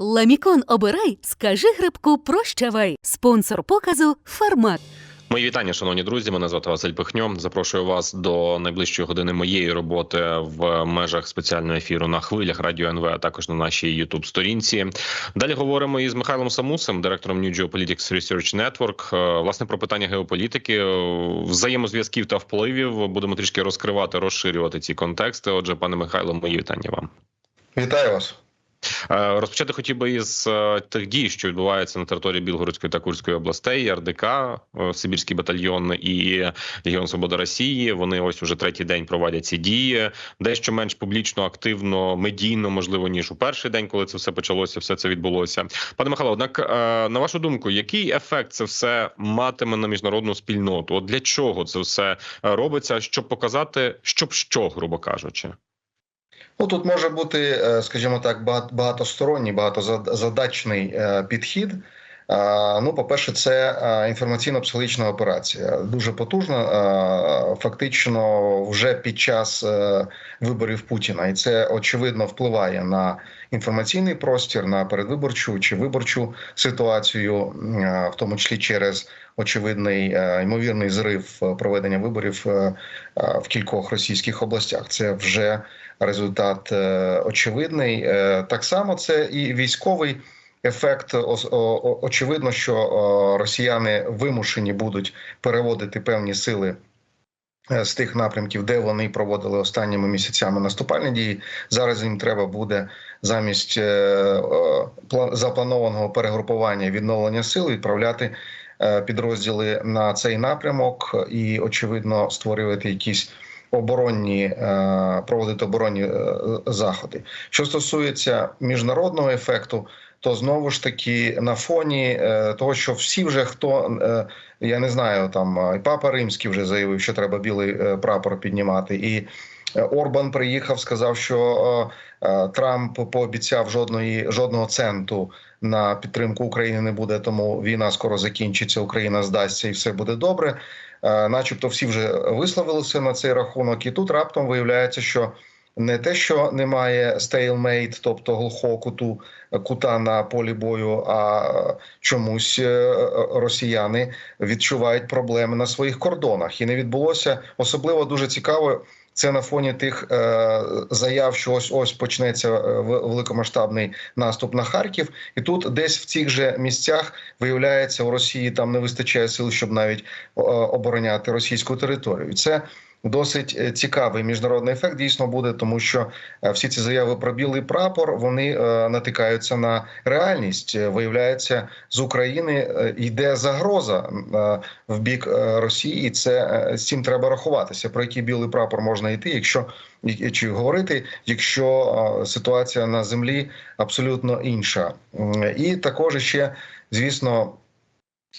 Ламікон обирай, скажи грибку прощавай. Спонсор показу Фармак. Мої вітання, шановні друзі. Мене звати Василь Пихньо. Запрошую вас до найближчої години моєї роботи в межах спеціального ефіру на хвилях радіо НВ, а також на нашій youtube сторінці. Далі говоримо із Михайлом Самусем, директором New Geopolitics Research Network. Е, Власне про питання геополітики, е, взаємозв'язків та впливів. Будемо трішки розкривати, розширювати ці контексти. Отже, пане Михайло, мої вітання вам. Вітаю вас. Е, Розпочати хотів би із е, тих дій, що відбуваються на території Білгородської та Курської областей, РДК, е, Сибірський батальйон і Легіон Свобода Росії. Вони ось уже третій день проводять ці дії, дещо менш публічно, активно, медійно, можливо, ніж у перший день, коли це все почалося. Все це відбулося. Пане Михайло, однак, на вашу думку, який ефект це все матиме на міжнародну спільноту? От для чого це все робиться? Щоб показати, щоб що, грубо кажучи. Ну тут може бути, е, скажімо так, багат- багатосторонній, багатозадачний е, підхід. Ну, по-перше, це е, інформаційно-психологічна операція, дуже потужна. Фактично, вже під час виборів Путіна, і це очевидно впливає на інформаційний простір, на передвиборчу чи виборчу ситуацію, в тому числі через очевидний ймовірний зрив проведення виборів в кількох російських областях. Це вже результат е, очевидний. Е, Так само це і військовий ефект. Очевидно, що росіяни вимушені будуть переводити певні сили. е, З тих напрямків, де вони проводили останніми місяцями наступальні дії, зараз їм треба буде замість е, е, запланованого перегрупування відновлення сил відправляти е, підрозділи на цей напрямок і, очевидно, створювати якісь оборонні е, проводити оборонні е, заходи. Що стосується міжнародного ефекту, то знову ж таки на фоні е, того, що всі вже хто я не знаю, там і папа римський вже заявив, що треба білий прапор піднімати, і Орбан приїхав, сказав, що Трамп пообіцяв жодної жодного центу на підтримку України не буде, тому війна скоро закінчиться, Україна здасться і все буде добре. Е, Начебто, всі вже висловилися на цей рахунок, і тут раптом виявляється, що не те, що немає стейлмейт, тобто глухого куту кута на полі бою, а чомусь е, росіяни відчувають проблеми на своїх кордонах, і не відбулося особливо дуже цікаво. Це на фоні тих е, заяв, що ось ось почнеться е, великомасштабний наступ на Харків, і тут десь в цих же місцях виявляється у Росії там не вистачає сил, щоб навіть е, обороняти російську територію. Це досить е, цікавий міжнародний ефект дійсно буде, тому що е, всі ці заяви про білий прапор вони е, натикаються на реальність. Виявляється, з України йде загроза в бік Росії, і це з цим треба рахуватися. Про який білий прапор можна йти, якщо чи говорити, якщо ситуація на землі абсолютно інша, і також ще звісно.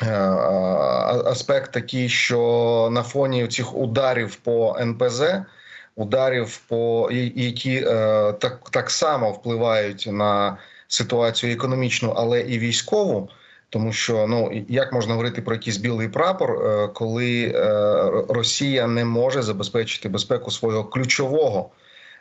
Е, а- Аспект такий, що на фоні цих ударів по НПЗ, ударів по які е, так, так само впливають на ситуацію економічну, але і військову. Тому що ну як можна говорити про якийсь білий прапор, е, коли е, Росія не може забезпечити безпеку свого ключового е,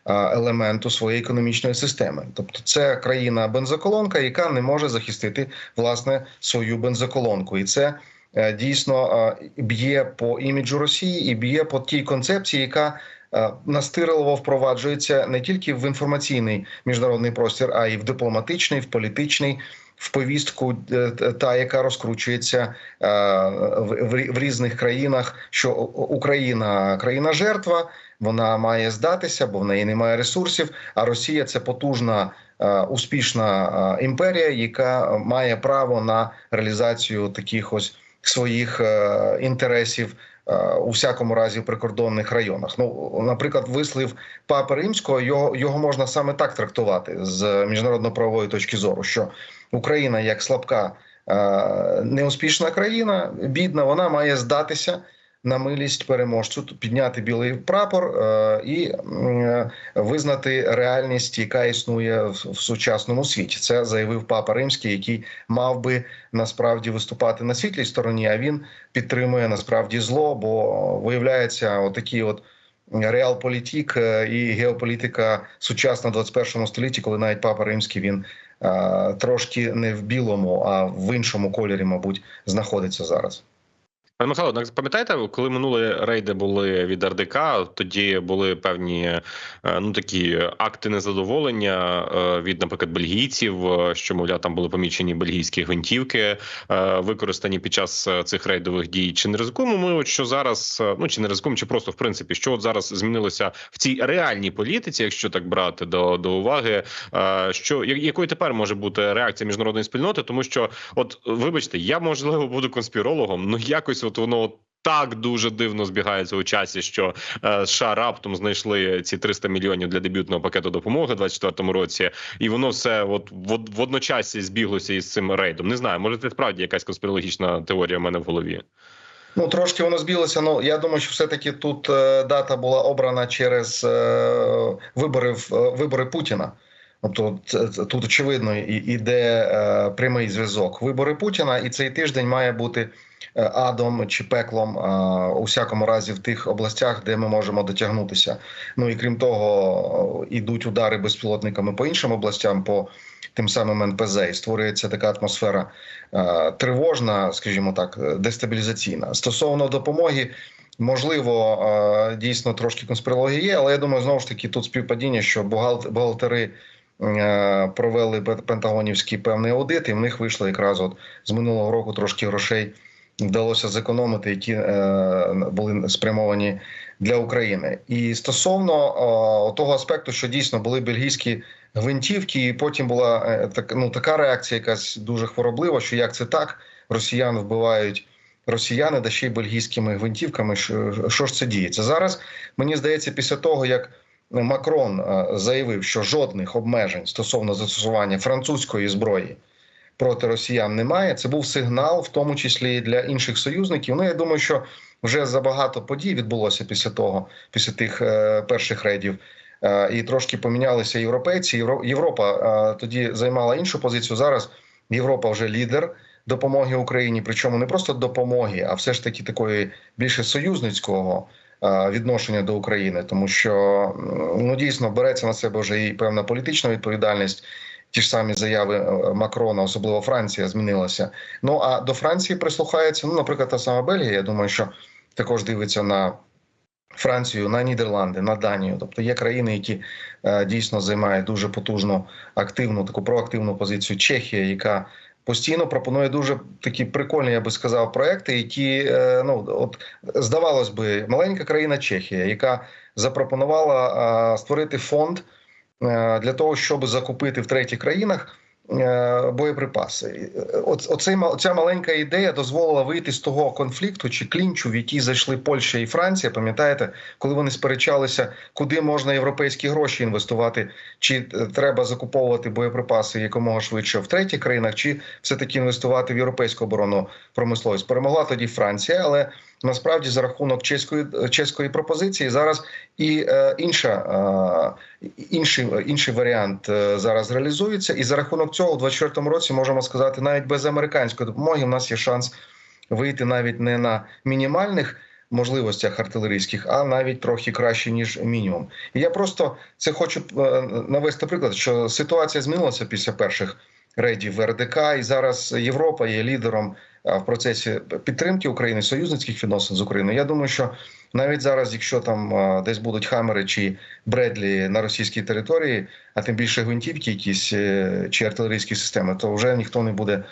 елементу своєї економічної системи, тобто це країна бензоколонка, яка не може захистити власне свою бензоколонку, і це е, дійсно е, б'є по іміджу Росії і б'є по тій концепції, яка е, настирливо впроваджується не тільки в інформаційний міжнародний простір, а й в дипломатичний, в політичний. В повістку е, та, яка розкручується е, в, різних країнах, що Україна країна жертва, вона має здатися, бо в неї немає ресурсів. А Росія це потужна, е, успішна е, імперія, яка має право на реалізацію таких ось своїх е, інтересів. е, У всякому разі в прикордонних районах. Ну, наприклад, вислів Папи Римського його його можна саме так трактувати з міжнародно-правової точки зору, що Україна як слабка е, неуспішна країна, бідна, вона має здатися на милість переможцю, підняти білий прапор е, і м, визнати реальність, яка існує в, сучасному світі. Це заявив Папа Римський, який мав би насправді виступати на світлій стороні, а він підтримує насправді зло, бо виявляється, отакі от. Реалполітік е, і геополітика сучасна в 21 столітті, коли навіть папа римський він е, трошки не в білому, а в іншому кольорі, мабуть, знаходиться зараз. Пане Михайло, так пам'ятаєте, коли минули рейди були від РДК, тоді були певні е, ну такі акти незадоволення е, від, наприклад, бельгійців, е, що мовляв, там були помічені бельгійські гвинтівки, використані під час цих рейдових дій. Чи не ризикуємо ми, от що зараз, ну чи не ризикуємо, чи просто в принципі, що от зараз змінилося в цій реальній політиці, якщо так брати до, до уваги, що якою тепер може бути реакція міжнародної спільноти, тому що, от вибачте, я можливо буду конспірологом, ну якось от воно. Так дуже дивно збігається у часі, що е, США раптом знайшли ці 300 мільйонів для дебютного пакету допомоги у 24-му році, і воно все от в, в одночасі збіглося із цим рейдом. Не знаю, може це справді якась конспірологічна теорія в мене в голові. Ну трошки воно збілося. Ну я думаю, що все-таки тут е, дата була обрана через е, вибори в е, вибори Путіна. Тобто тут очевидно іде е, прямий зв'язок. Вибори Путіна, і цей тиждень має бути е, адом чи пеклом е, у всякому разі в тих областях, де ми можемо дотягнутися. Ну і крім того, ідуть удари безпілотниками по іншим областям, по тим самим НПЗ, і створюється така атмосфера тривожна, скажімо так, дестабілізаційна. Стосовно допомоги, можливо, дійсно трошки конспірології є, але я думаю, знову ж таки тут співпадіння, що бухгал- бухгалтери. Е, Провели пен- пентагонівський певний аудит, і в них вийшло якраз от з минулого року трошки грошей вдалося зекономити, які е, були спрямовані для України. І стосовно е, того аспекту, що дійсно були бельгійські гвинтівки, і потім була так, ну, така реакція, якась дуже хвороблива, що як це так, росіян вбивають. Росіяни, да ще й бельгійськими гвинтівками, що, що ж це діється зараз? Мені здається, після того як Макрон е, заявив, що жодних обмежень стосовно застосування французької зброї проти росіян немає. Це був сигнал, в тому числі і для інших союзників. Ну я думаю, що вже забагато подій відбулося після того, після тих е, перших рейдів. Е, і трошки помінялися європейці. Євро- Європа е, тоді займала іншу позицію. Зараз Європа вже лідер допомоги Україні, причому не просто допомоги, а все ж таки такої більше союзницького відношення до України, тому що ну дійсно береться на себе вже і певна політична відповідальність. Ті ж самі заяви е, Макрона, особливо Франція, змінилася. Ну а до Франції прислухається, ну, наприклад, та сама Бельгія. Я думаю, що також дивиться на Францію, на Нідерланди, на Данію. Тобто є країни, які е, дійсно займають дуже потужну, активну, таку проактивну позицію. Чехія, яка постійно пропонує дуже такі прикольні, я би сказав, проекти, які е, ну от здавалось би, маленька країна Чехія, яка запропонувала створити фонд е, для того, щоб закупити в третіх країнах. Е, Боєприпаси, От, оцей, ця маленька ідея дозволила вийти з того конфлікту чи клінчу, в який зайшли Польща і Франція. Пам'ятаєте, коли вони сперечалися, куди можна європейські гроші інвестувати, чи е, треба закуповувати боєприпаси якомога швидше в третіх країнах, чи все таки інвестувати в європейську оборонну промисловість. Перемогла тоді Франція, але насправді за рахунок чеської чеської пропозиції зараз і е, інша е, інший, інший варіант е, зараз реалізується. І за рахунок цього, у 24-му році можемо сказати, навіть без американської допомоги в нас є шанс вийти навіть не на мінімальних. Можливостях артилерійських, а навіть трохи краще ніж мінімум. І я просто це хочу е, навести приклад, що ситуація змінилася після перших рейдів РДК, і зараз Європа є лідером в процесі підтримки України, союзницьких відносин з Україною. Я думаю, що навіть зараз, якщо там е, десь будуть хамери чи Бредлі на російській території, а тим більше гвинтівки, якісь е, чи артилерійські системи, то вже ніхто не буде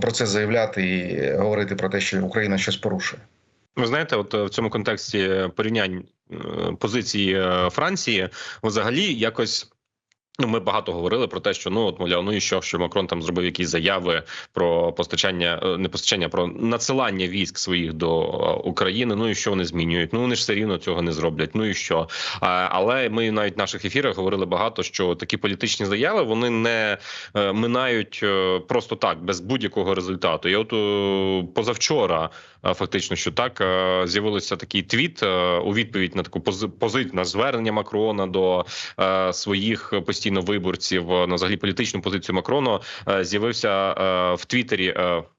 про це заявляти і говорити про те, що Україна щось порушує. Ви знаєте, от е, в цьому контексті порівнянь е, позиції е, Франції взагалі якось. Ну, ми багато говорили про те, що ну от мовляв, ну і що, що Макрон там зробив якісь заяви про постачання, е, не постачання, про надсилання військ своїх до е, України. Ну і що вони змінюють? Ну вони ж все рівно цього не зроблять. Ну і що? Але ми навіть в наших ефірах говорили багато, що такі політичні заяви вони не е, минають просто так, без будь-якого результату. І от позавчора фактично, що так з'явилося такий твіт е, у відповідь на таку пози- на звернення Макрона до е, своїх постійно виборців е, на взагалі політичну позицію Макрону. е, З'явився е, в Твіттері.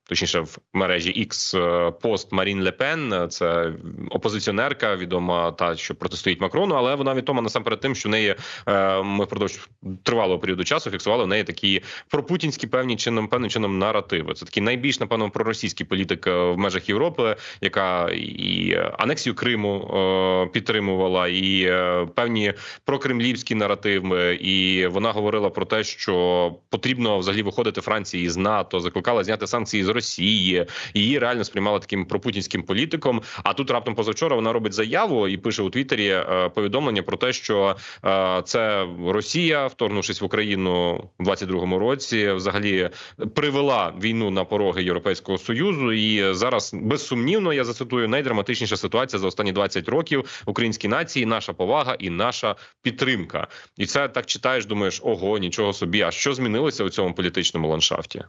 Точніше в мережі X е, пост Марін Лепен. Це опозиціонерка, відома та що протистоїть Макрону, але вона відома насамперед тим, що в неї е, ми впродовж тривалого періоду часу фіксували в неї такі пропутінські певні чином певним чином наративи. Це такий найбільш напевно проросійський політик е, в межах Європи, яка і анексію Криму підтримувала, і певні прокремлівські наративи. І вона говорила про те, що потрібно взагалі виходити Франції з НАТО, закликала зняти санкції з Росії. Її реально сприймала таким пропутінським політиком. А тут раптом позавчора вона робить заяву і пише у Твіттері е, повідомлення про те, що е, це Росія, вторгнувшись в Україну в 22-му році, взагалі привела війну на пороги Європейського союзу. І зараз безсумнівно я зацитую найдраматичніша ситуація за останні 20 років українській нації. Наша повага і наша підтримка. І це так читаєш. Думаєш, ого, нічого собі. А що змінилося у цьому політичному ландшафті?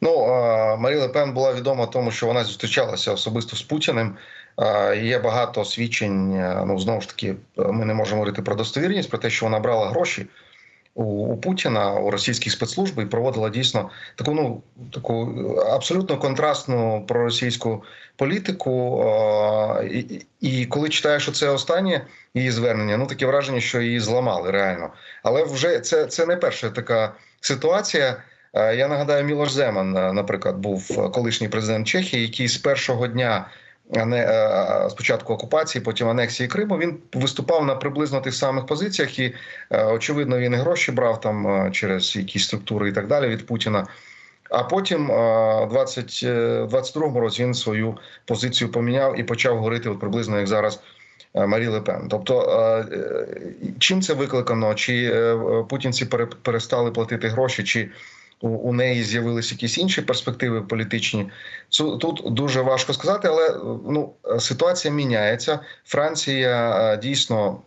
Ну е, Марі Лепен була відома тому, що вона зустрічалася особисто з Путіним. Е, Є багато свідчень. е, Ну знову ж таки, е, ми не можемо говорити про достовірність, про те, що вона брала гроші у, Путіна у російській спецслужби і проводила дійсно таку ну таку абсолютно контрастну проросійську політику. Е, І, і коли читаєш оце останнє її звернення, ну таке враження, що її зламали реально. Але вже це, це не перша така ситуація. Е, Я нагадаю, Мілош Земан, е, наприклад, був колишній президент Чехії, який з першого дня е, спочатку окупації, потім анексії Криму. Він виступав на приблизно тих самих позиціях, і е, очевидно він і гроші брав там е, через якісь структури і так далі від Путіна. А потім, е, в 20, е, в 22-му році, він свою позицію поміняв і почав говорити от приблизно як зараз. е, Марі Лепен. Тобто, е, е, чим це викликано? Чи е, путінці перестали платити гроші, чи у, у неї з'явилися якісь інші перспективи політичні? Тут дуже важко сказати, але е, ну, ситуація міняється. Франція е, дійсно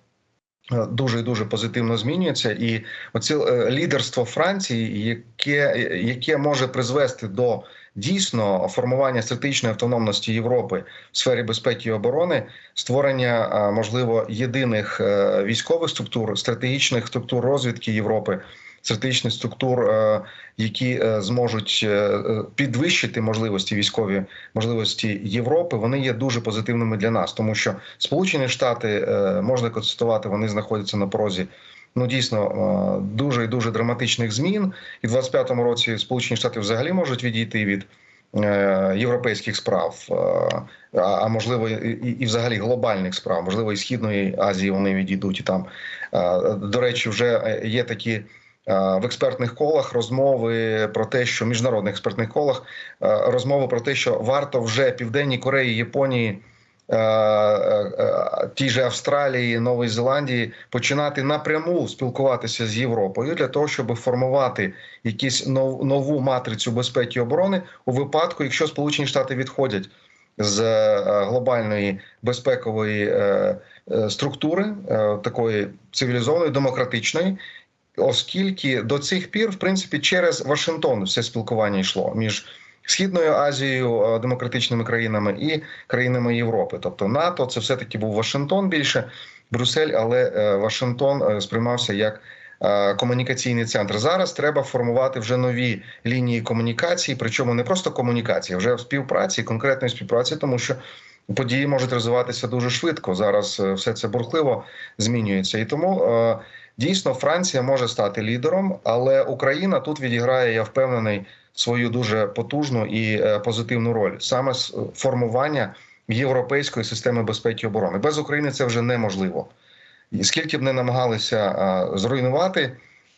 е, дуже і дуже позитивно змінюється, і оце лідерство Франції, яке, яке може призвести до дійсно формування стратегічної автономності Європи в сфері безпеки і оборони, створення можливо єдиних військових структур, стратегічних структур розвідки Європи. Стратегічних структур, е, які е, зможуть е, підвищити можливості військові можливості Європи, вони є дуже позитивними для нас, тому що Сполучені Штати можна констатувати, вони знаходяться на порозі. Ну дійсно дуже і дуже драматичних змін, і в 25-му році Сполучені Штати взагалі можуть відійти від європейських справ, а, можливо і, і, взагалі глобальних справ, можливо, і східної Азії вони відійдуть і там. До речі, вже є такі в експертних колах розмови про те, що міжнародних експертних колах е, розмови про те, що варто вже Південній Кореї, Японії. е, е, е, Тій же Австралії, Нової Зеландії починати напряму спілкуватися з Європою для того, щоб формувати якусь нов- нову матрицю безпеки і оборони у випадку, якщо Сполучені Штати відходять з е, глобальної безпекової е, е, структури, е, такої цивілізованої, демократичної, оскільки до цих пір, в принципі, через Вашингтон все спілкування йшло між Східною Азією, е, демократичними країнами і країнами Європи. Тобто НАТО це все таки був Вашингтон більше, Брюссель, але е, Вашингтон е, сприймався як комунікаційний центр. Зараз треба формувати вже нові лінії комунікації, причому не просто комунікації, вже в співпраці, конкретної співпраці, тому що. Події можуть розвиватися дуже швидко. Зараз все це бурхливо змінюється, і тому дійсно Франція може стати лідером, але Україна тут відіграє, я впевнений, свою дуже потужну і е, позитивну роль саме з формування європейської системи безпеки і оборони. Без України це вже неможливо. І скільки б не намагалися е, зруйнувати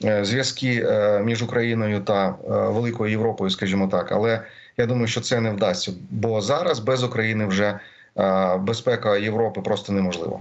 е, зв'язки е, між Україною та е, Великою Європою, скажімо так, але я думаю, що це не вдасться, бо зараз без України вже е, безпека Європи просто неможлива.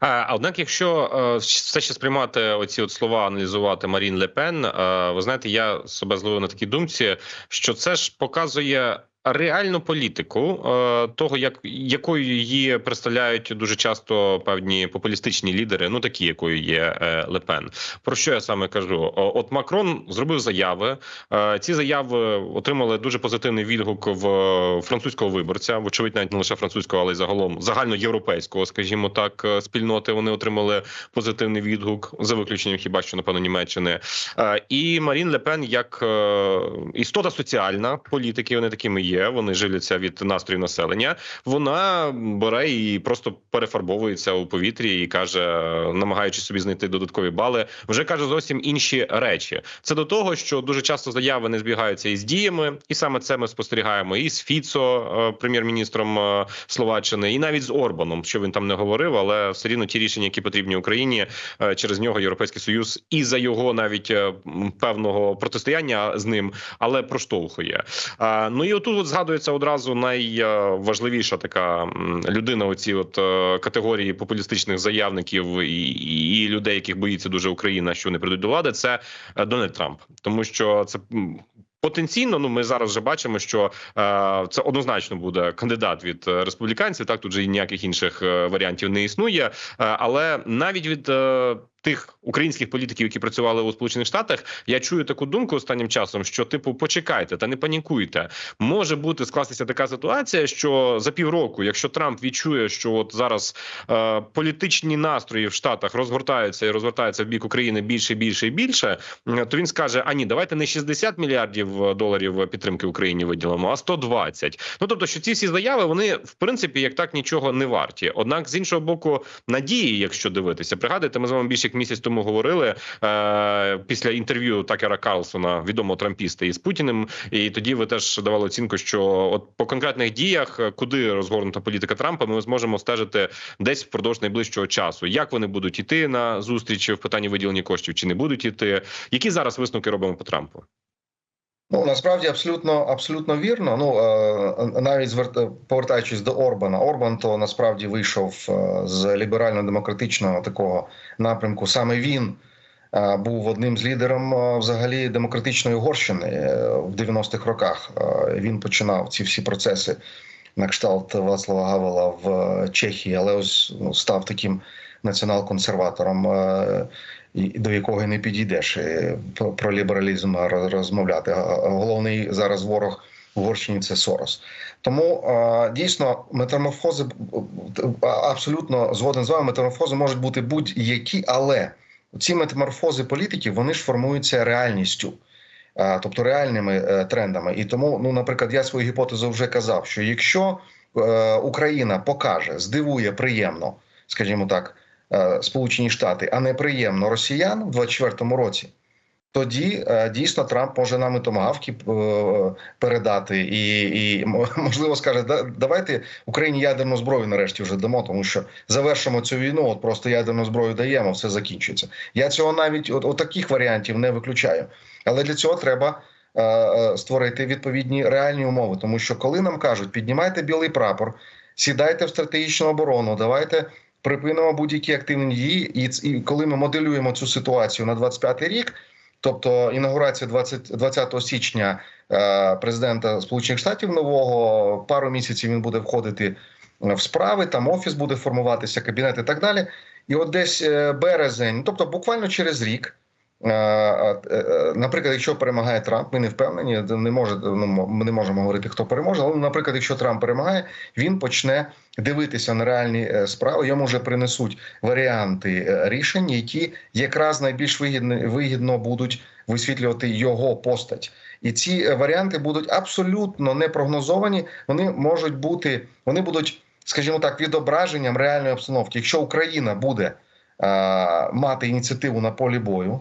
А однак, якщо е, все ще сприймати оці от слова, аналізувати Марін Лепен, е, ви знаєте, я себе зловив на такій думці, що це ж показує реальну політику е, того, як якою її представляють дуже часто певні популістичні лідери, ну такі, якою є е, Лепен. Про що я саме кажу? От Макрон зробив заяви. Е, Ці заяви отримали дуже позитивний відгук в французького виборця. Вочевидь, навіть не лише французького, але й загалом загальноєвропейського, скажімо так, спільноти. Вони отримали позитивний відгук за виключенням хіба що напевно Німеччини. І Марін Лепен як істота соціальна політики. Вони такими є. Вони живляться від настроїв населення. Вона бере і просто перефарбовується у повітрі і каже, намагаючись собі знайти додаткові бали, вже каже зовсім інші речі. Це до того, що дуже часто заяви не збігаються із діями, і саме це ми спостерігаємо і з Фіцо, е, прем'єр-міністром е, Словаччини, і навіть з Орбаном, що він там не говорив, але все рівно ті рішення, які потрібні Україні е, через нього, європейський союз, і за його навіть певного протистояння з ним, але проштовхує. Ну і отут от згадується одразу найважливіша така людина. Оці от е, категорії популістичних заявників і, і, людей, яких боїться дуже Україна, що вони прийдуть до влади. Це е, Дональд Трамп, тому що це. Потенційно, ну ми зараз вже бачимо, що е, це однозначно буде кандидат від е, республіканців. Так тут же і ніяких інших варіантів не існує. Е, але навіть від е, тих українських політиків, які працювали у Сполучених Штатах, я чую таку думку останнім часом, що типу почекайте та не панікуйте. Може бути скластися така ситуація, що за півроку, якщо Трамп відчує, що от зараз е, політичні настрої в Штатах розгортаються і розвертаються в бік України більше, більше і більше, то він скаже: а ні, давайте не 60 мільярдів доларів підтримки Україні виділимо, а 120. Ну тобто, що ці всі заяви вони в принципі як так нічого не варті. Однак, з іншого боку, надії, якщо дивитися, пригадуєте, ми з вами більше як місяць тому говорили е, після інтерв'ю Такера Карлсона, відомого трампіста із Путіним. І тоді ви теж давали оцінку, що от по конкретних діях, е, куди розгорнута політика Трампа, ми зможемо стежити десь впродовж найближчого часу. Як вони будуть іти на зустрічі в питанні виділення коштів, чи не будуть іти? Які зараз висновки робимо по Трампу? Ну насправді абсолютно абсолютно вірно. Ну е, навіть повертаючись до Орбана, Орбан то насправді вийшов е, з ліберально-демократичного такого напрямку. Саме він е, був одним з лідером е, взагалі демократичної Угорщини в 90-х роках. Він починав ці всі процеси на кшталт Вацлава Гавела в Чехії, але ось ну, став таким націонал-консерватором. е, до якого не підійдеш е, про, лібералізм розмовляти. Головний зараз ворог Угорщині це Сорос. Тому е, дійсно метаморфози абсолютно згоден з вами. Метаморфози можуть бути будь-які, але ці метаморфози політиків вони ж формуються реальністю. Тобто реальними трендами, і тому, ну, наприклад, я свою гіпотезу вже казав: що якщо Україна покаже, здивує приємно, скажімо так, Сполучені Штати, а не приємно росіян в 24-му році, тоді е, дійсно Трамп може нам томагавки е, передати, і, і можливо скаже, давайте Україні ядерну зброю нарешті вже дамо, тому що завершимо цю війну. От просто ядерну зброю даємо, все закінчується. Я цього навіть от, от таких варіантів не виключаю. Але для цього треба. е, е, Створити відповідні реальні умови, тому що коли нам кажуть, піднімайте білий прапор, сідайте в стратегічну оборону, давайте припинимо будь-які активні дії. І, і коли ми моделюємо цю ситуацію на 25-й рік, тобто інаугурація 20, 20 січня е, президента Сполучених Штатів нового, пару місяців він буде входити в справи, там офіс буде формуватися, кабінет і так далі. І от десь е, березень, тобто буквально через рік. Е, е, е, Наприклад, якщо перемагає Трамп, ми не впевнені, не може ну, ми не можемо говорити, хто переможе. Але, наприклад, якщо Трамп перемагає, він почне дивитися на реальні справи. Йому вже принесуть варіанти рішень, які якраз найбільш вигідно, вигідно будуть висвітлювати його постать. І ці варіанти будуть абсолютно не прогнозовані. Вони можуть бути, вони будуть, скажімо так, відображенням реальної обстановки. Якщо Україна буде мати ініціативу на полі бою,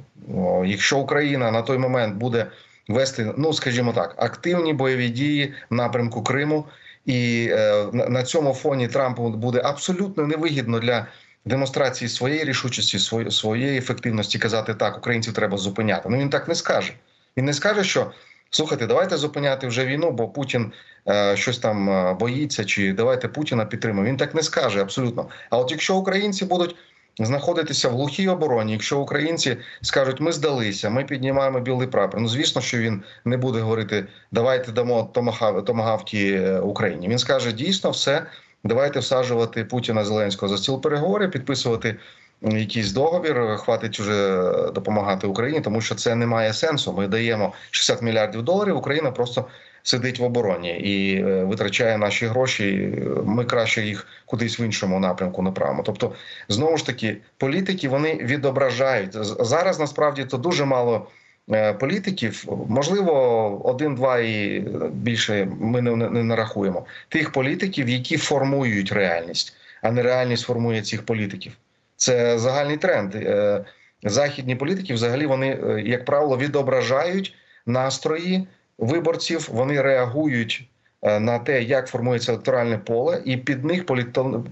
якщо Україна на той момент буде вести, ну скажімо так, активні бойові дії в напрямку Криму. І е, на, цьому фоні Трампу буде абсолютно невигідно для демонстрації своєї рішучості, своєї, ефективності казати так, українців треба зупиняти. Ну він так не скаже. Він не скаже, що слухайте, давайте зупиняти вже війну, бо Путін е, щось там е, боїться, чи давайте Путіна підтримаємо. Він так не скаже абсолютно. А от якщо українці будуть знаходитися в глухій обороні. Якщо українці скажуть, ми здалися, ми піднімаємо білий прапор. Ну звісно, що він не буде говорити давайте дамо томагав- томагавки е, Україні. Він скаже дійсно все. Давайте всаджувати Путіна Зеленського за стіл переговорів, підписувати якийсь договір. Хватить уже допомагати Україні, тому що це не має сенсу. Ми даємо 60 мільярдів доларів. Україна просто сидить в обороні і е, витрачає наші гроші. Ми краще їх кудись в іншому напрямку направимо. Тобто, знову ж таки, політики вони відображають зараз. Насправді то дуже мало. е, Політиків можливо один-два і більше ми не, не, нарахуємо тих політиків, які формують реальність, а не реальність формує цих політиків. Це загальний тренд. Е, Західні політики, взагалі, вони, е, як правило, відображають настрої виборців. Вони реагують е, на те, як формується електоральне поле, і під них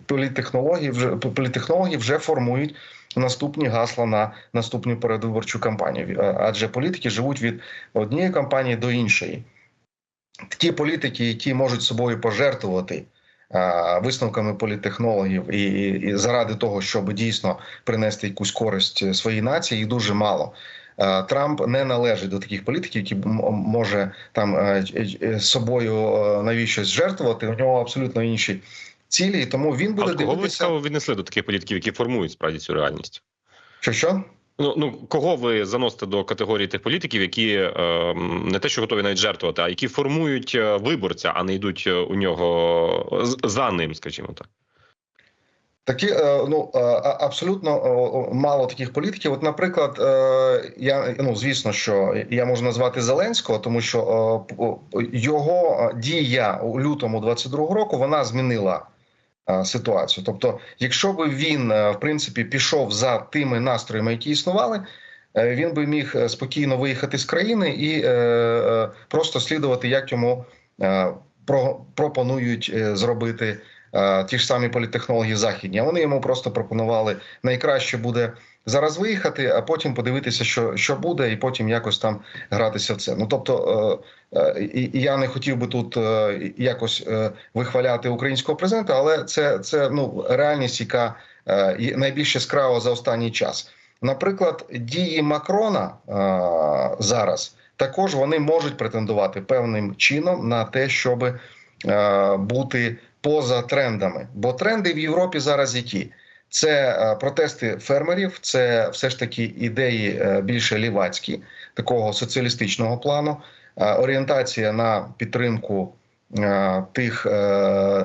політтехнології вже політтехнологи вже формують наступні гасла на наступну передвиборчу кампанію. Е, Адже політики живуть від однієї кампанії до іншої. Ті політики, які можуть собою пожертвувати а, висновками політтехнологів і, і заради того, щоб дійсно принести якусь користь своїй нації, їх дуже мало. А, Трамп не належить до таких політиків, які може там е, е, собою е, навіщось жертвувати. У нього абсолютно інші цілі, і тому він буде от кого ви дивитися, віднесли до таких політиків, які формують справді цю реальність? що що. Ну ну кого ви заносите до категорії тих політиків, які е, не те, що готові навіть жертвувати, а які формують е, виборця, а не йдуть е, у нього за ним, скажімо так. Такі е, ну е, абсолютно мало таких політиків. От, наприклад, е, я ну звісно, що я можу назвати Зеленського, тому що його дія у лютому 22-го року вона змінила ситуацію. Тобто, якщо би він в принципі пішов за тими настроями, які існували. Він би міг спокійно виїхати з країни і просто слідувати, як йому про, пропонують зробити ті ж самі політтехнології західні. Вони йому просто пропонували найкраще буде зараз виїхати, а потім подивитися, що, що буде, і потім якось там гратися в це. Ну тобто, е, е, я не хотів би тут е, якось е, вихваляти українського президента, але це, це ну реальність, яка е, найбільш яскрава за останній час. Наприклад, дії Макрона е, зараз також вони можуть претендувати певним чином на те, щоб е, бути поза трендами. Бо тренди в Європі зараз які? Це е, протести фермерів, це все ж таки ідеї е, більше лівацькі, такого соціалістичного плану, е, орієнтація на підтримку тих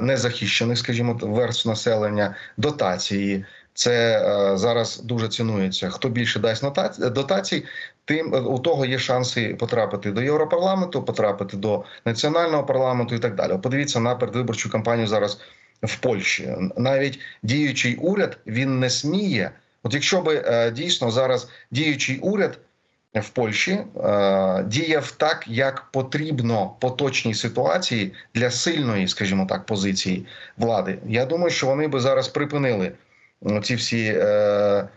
незахищених, скажімо, верств населення, дотації. Це е, зараз дуже цінується. Хто більше дасть дотацій, тим е, у того є шанси потрапити до Європарламенту, потрапити до національного парламенту і так далі. Подивіться на передвиборчу кампанію зараз в Польщі. Навіть діючий уряд він не сміє. От якщо би е, дійсно зараз діючий уряд в Польщі діяв так, як потрібно поточній ситуації для сильної, скажімо так, позиції влади, я думаю, що вони би зараз припинили ці всі. Е,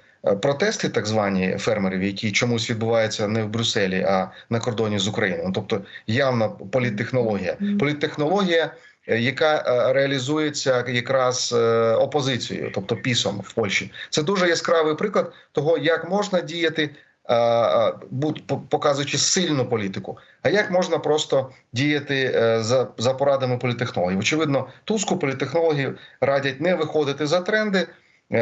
Протести, так звані фермерів, які чомусь відбуваються не в Брюсселі, а на кордоні з Україною. Тобто явна політтехнологія. Політтехнологія, е, яка е, реалізується якраз е, опозицією, тобто пісом в Польщі. Це дуже яскравий приклад того, як можна діяти, е, е, показуючи сильну політику. А як можна просто діяти е, за, за порадами політтехнологів? Очевидно, туску політтехнологи радять не виходити за тренди. Е,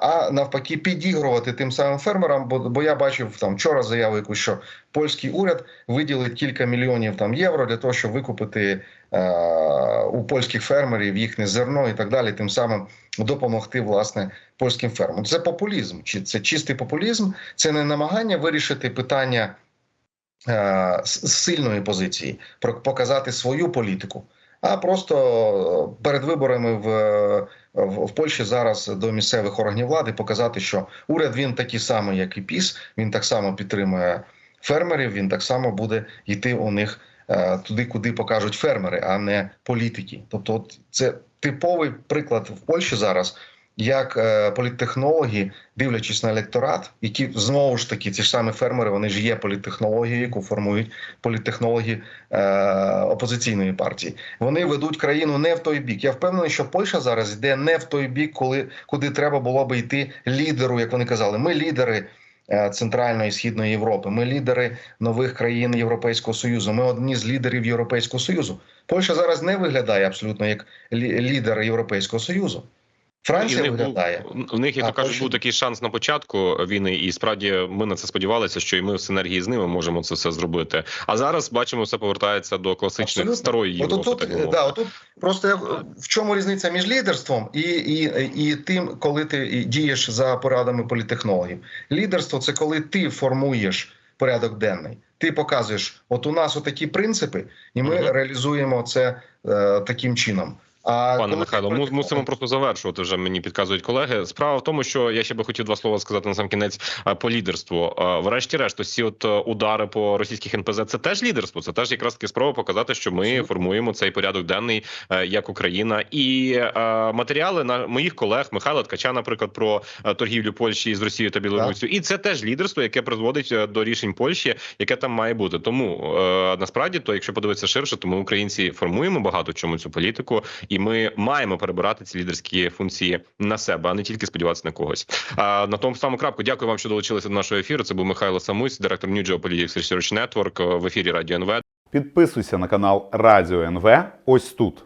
А навпаки, підігрувати тим самим фермерам. Бо, бо я бачив там вчора заяву, яку що польський уряд виділить кілька мільйонів там євро для того, щоб викупити е, у польських фермерів їхнє зерно і так далі. Тим самим допомогти власне польським фермерам. Це популізм, чи це чистий популізм, це не намагання вирішити питання е, з сильної позиції, про показати свою політику. А просто перед виборами в, в, в Польщі зараз до місцевих органів влади показати, що уряд він такий самий, як і ПІС, він так само підтримує фермерів, він так само буде йти у них е, туди, куди покажуть фермери, а не політики. Тобто, це типовий приклад в Польщі зараз як е, політтехнологи, дивлячись на електорат, які знову ж таки ці ж самі фермери, вони ж є політтехнологією, яку формують політтехнологи е, опозиційної партії. Вони ведуть країну не в той бік. Я впевнений, що Польща зараз йде не в той бік, коли куди треба було би йти лідеру, як вони казали. Ми лідери. е, Центральної і східної Європи, ми лідери нових країн Європейського союзу. Ми одні з лідерів Європейського союзу. Польща зараз не виглядає абсолютно як лі- лідер Європейського союзу. Франція виглядає. в них, як то кажуть, був такий шанс на початку війни, і справді ми на це сподівалися, що і ми в синергії з ними можемо це все зробити. А зараз бачимо, все повертається до класичних Абсолютно. старої Європи. От би е, да, отут просто я- в чому різниця між лідерством і, і, і тим, коли ти дієш за порадами політехнологів. Лідерство це коли ти формуєш порядок денний. Ти показуєш, от у нас отакі принципи, і ми Мгм. реалізуємо це е, таким чином. А Пане Михайло, му- мусимо просто завершувати. Вже мені підказують колеги. Справа в тому, що я ще би хотів два слова сказати на сам кінець е, по лідерству. Е, Врешті-решт, ці от е, удари по російських НПЗ це теж лідерство. Це теж якраз таки спроба показати, що ми формуємо цей порядок денний як Україна. І матеріали на моїх колег Михайла Ткача, наприклад, про торгівлю Польщі з Росією та Білоруссю. І це теж лідерство, яке призводить до рішень Польщі, яке там має бути. Тому насправді, то якщо подивитися ширше, то ми українці формуємо багато чому цю політику, і ми маємо перебирати ці лідерські функції на себе, а не тільки сподіватися на когось. А на тому самому крапку. Дякую вам, що долучилися до нашого ефіру. Це був Михайло Самусь, директор New Geopolitics Research Network в ефірі Радіо НВ. Підписуйся на канал Радіо НВ ось тут.